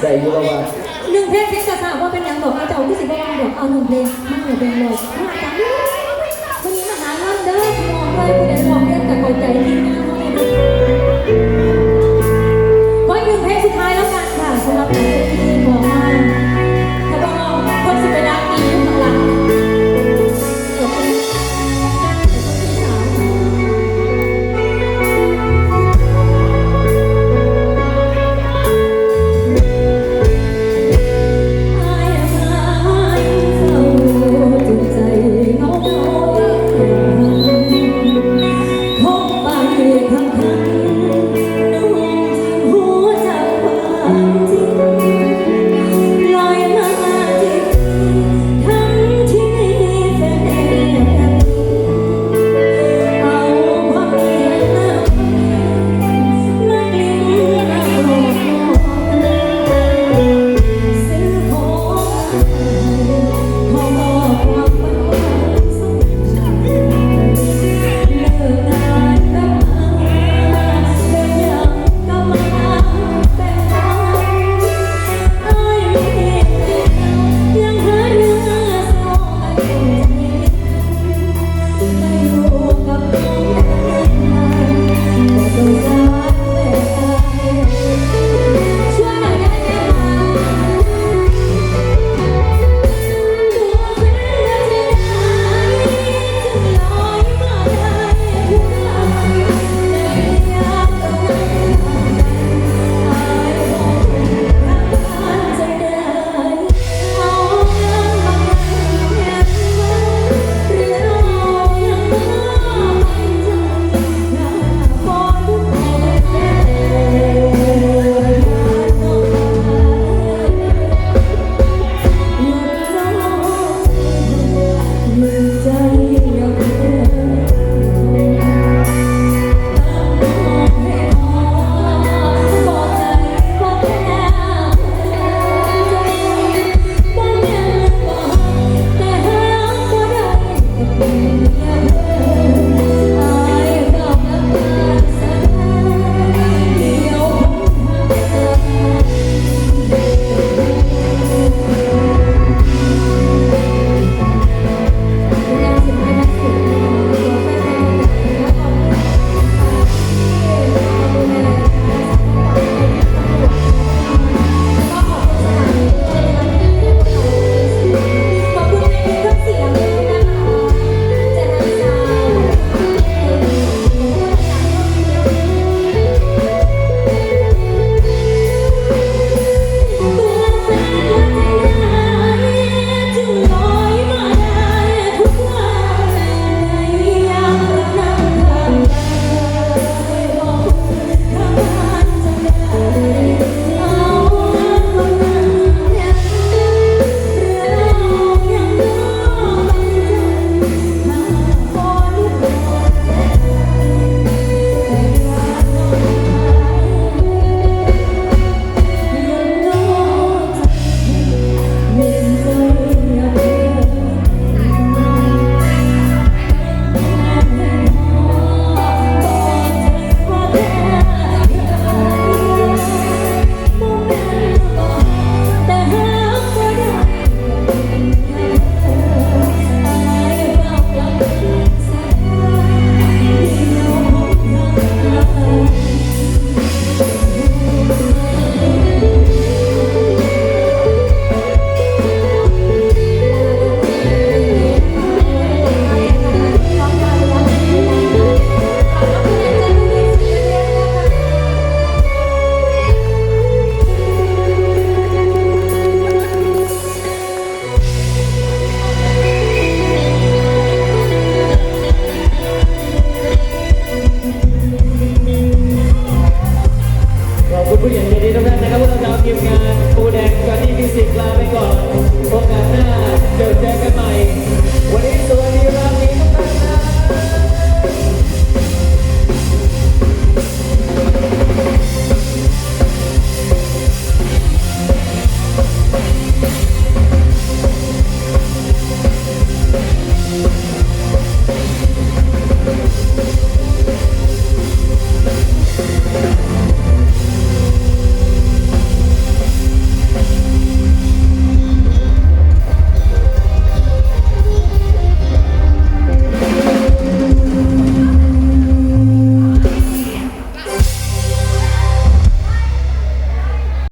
ไอยูแล้วว่า หนึ่งเพลงเพลงกระสาว่าเป็นอย่างบอกอาจารย์ที่สิบเอ็ดบอเอาหนึ่งเพลงมาหนึ่งเพลงเลยมาจัง Oh. music loud.